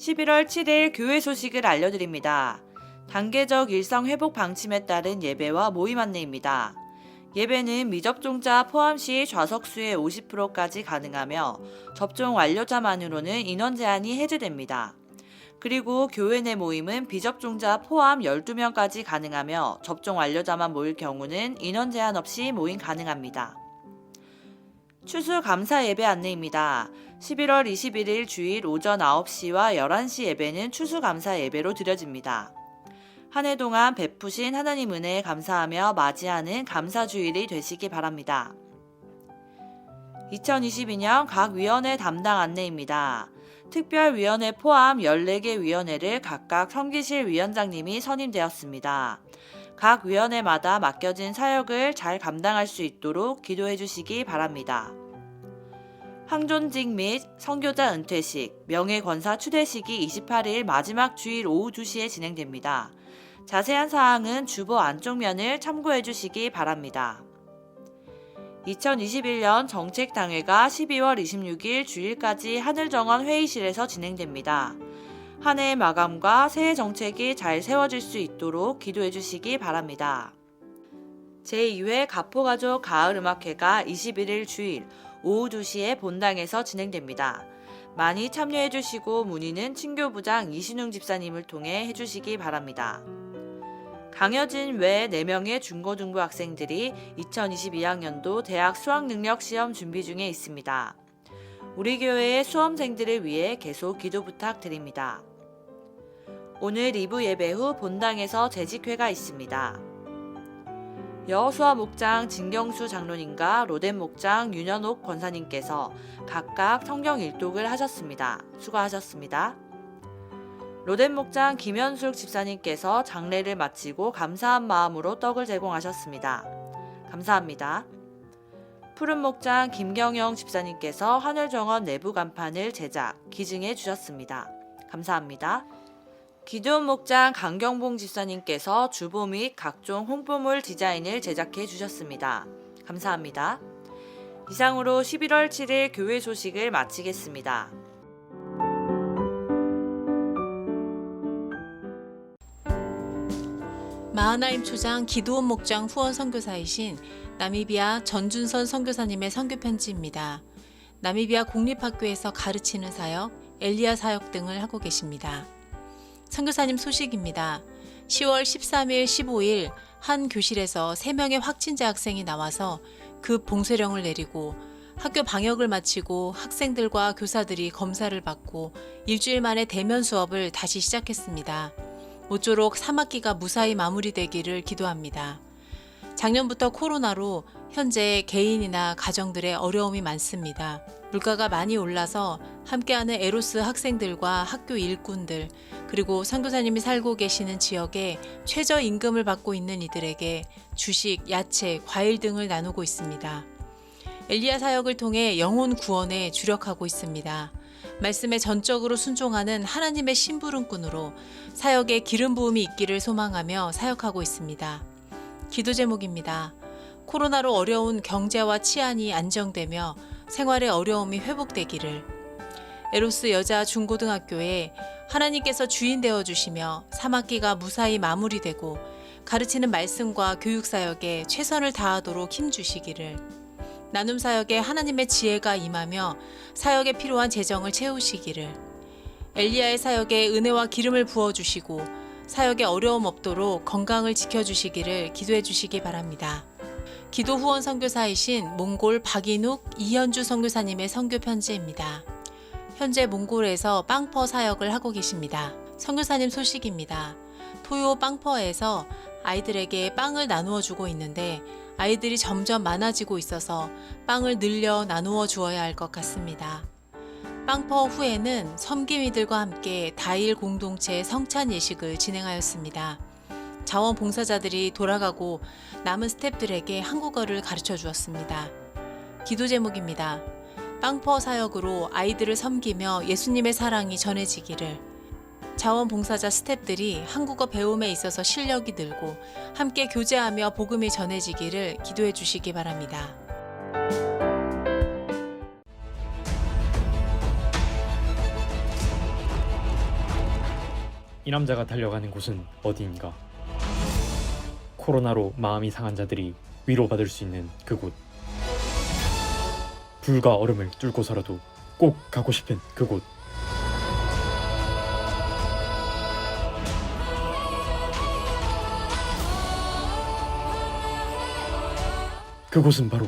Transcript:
11월 7일 교회 소식을 알려드립니다. 단계적 일상 회복 방침에 따른 예배와 모임 안내입니다. 예배는 미접종자 포함 시 좌석수의 50%까지 가능하며 접종 완료자만으로는 인원 제한이 해제됩니다. 그리고 교회 내 모임은 비접종자 포함 12명까지 가능하며 접종 완료자만 모일 경우는 인원 제한 없이 모임 가능합니다. 추수 감사 예배 안내입니다. 11월 21일 주일 오전 9시와 11시 예배는 추수 감사 예배로 드려집니다. 한 해 동안 베푸신 하나님 은혜에 감사하며 맞이하는 감사 주일이 되시기 바랍니다. 2022년 각 위원회 담당 안내입니다. 특별위원회 포함 14개 위원회를 각각 섬기실 위원장님이 선임되었습니다. 각 위원회마다 맡겨진 사역을 잘 감당할 수 있도록 기도해 주시기 바랍니다. 황존직 및 선교자 은퇴식, 명예권사 추대식이 28일 마지막 주일 오후 2시에 진행됩니다. 자세한 사항은 주보 안쪽면을 참고해 주시기 바랍니다. 2021년 정책당회가 12월 26일 주일까지 하늘정원 회의실에서 진행됩니다. 한 해의 마감과 새해 정책이 잘 세워질 수 있도록 기도해 주시기 바랍니다. 제2회 가포가족 가을음악회가 21일 주일 오후 2시에 본당에서 진행됩니다. 많이 참여해 주시고 문의는 친교부장 이신웅 집사님을 통해 해주시기 바랍니다. 강여진 외 4명의 중고등부 학생들이 2022학년도 대학 수학능력시험 준비 중에 있습니다. 우리 교회의 수험생들을 위해 계속 기도 부탁드립니다. 오늘 2부 예배 후 본당에서 재직회가 있습니다. 여호수아 목장 진경수 장로님과 로덴 목장 윤현옥 권사님께서 각각 성경 일독을 하셨습니다. 수고하셨습니다. 로덴 목장 김현숙 집사님께서 장례를 마치고 감사한 마음으로 떡을 제공하셨습니다. 감사합니다. 푸른 목장 김경영 집사님께서 하늘정원 내부 간판을 제작, 기증해 주셨습니다. 감사합니다. 기존 목장 강경봉 집사님께서 주보 및 각종 홍보물 디자인을 제작해 주셨습니다. 감사합니다. 이상으로 11월 7일 교회 소식을 마치겠습니다. 마하나임 초장 기도원 목장 후원 선교사이신 나미비아 전준선 선교사님의 선교 편지입니다. 나미비아 공립학교에서 가르치는 사역, 엘리야 사역 등을 하고 계십니다. 선교사님 소식입니다. 10월 13일, 15일 한 교실에서 3명의 확진자 학생이 나와서 급 봉쇄령을 내리고 학교 방역을 마치고 학생들과 교사들이 검사를 받고 일주일 만에 대면 수업을 다시 시작했습니다. 모쪼록 3학기가 무사히 마무리되기를 기도합니다. 작년부터 코로나로 현재 개인이나 가정들의 어려움이 많습니다. 물가가 많이 올라서 함께하는 에로스 학생들과 학교 일꾼들 그리고 선교사님이 살고 계시는 지역에 최저 임금을 받고 있는 이들에게 주식, 야채, 과일 등을 나누고 있습니다. 엘리야 사역을 통해 영혼 구원에 주력하고 있습니다. 말씀에 전적으로 순종하는 하나님의 심부름꾼으로 사역에 기름 부음이 있기를 소망하며 사역하고 있습니다. 기도 제목입니다. 코로나로 어려운 경제와 치안이 안정되며 생활의 어려움이 회복되기를. 에로스 여자 중고등학교에 하나님께서 주인 되어 주시며 3학기가 무사히 마무리되고 가르치는 말씀과 교육 사역에 최선을 다하도록 힘 주시기를. 나눔 사역에 하나님의 지혜가 임하며 사역에 필요한 재정을 채우시기를. 엘리야의 사역에 은혜와 기름을 부어 주시고 사역에 어려움 없도록 건강을 지켜 주시기를 기도해 주시기 바랍니다. 기도 후원 선교사이신 몽골 박인욱 이현주 선교사님의 선교 편지입니다. 현재 몽골에서 빵퍼 사역을 하고 계십니다. 선교사님 소식입니다. 토요 빵퍼에서 아이들에게 빵을 나누어 주고 있는데 아이들이 점점 많아지고 있어서 빵을 늘려 나누어 주어야 할 것 같습니다. 빵퍼 후에는 섬김이들과 함께 다일 공동체 성찬 예식을 진행하였습니다. 자원봉사자들이 돌아가고 남은 스탭들에게 한국어를 가르쳐 주었습니다. 기도 제목입니다. 빵퍼 사역으로 아이들을 섬기며 예수님의 사랑이 전해지기를 자원봉사자 스탭들이 한국어 배움에 있어서 실력이 늘고 함께 교제하며 복음이 전해지기를 기도해 주시기 바랍니다. 이 남자가 달려가는 곳은 어디인가? 코로나로 마음이 상한 자들이 위로받을 수 있는 그곳. 불과 얼음을 뚫고서라도 꼭 가고 싶은 그곳. 그곳은 바로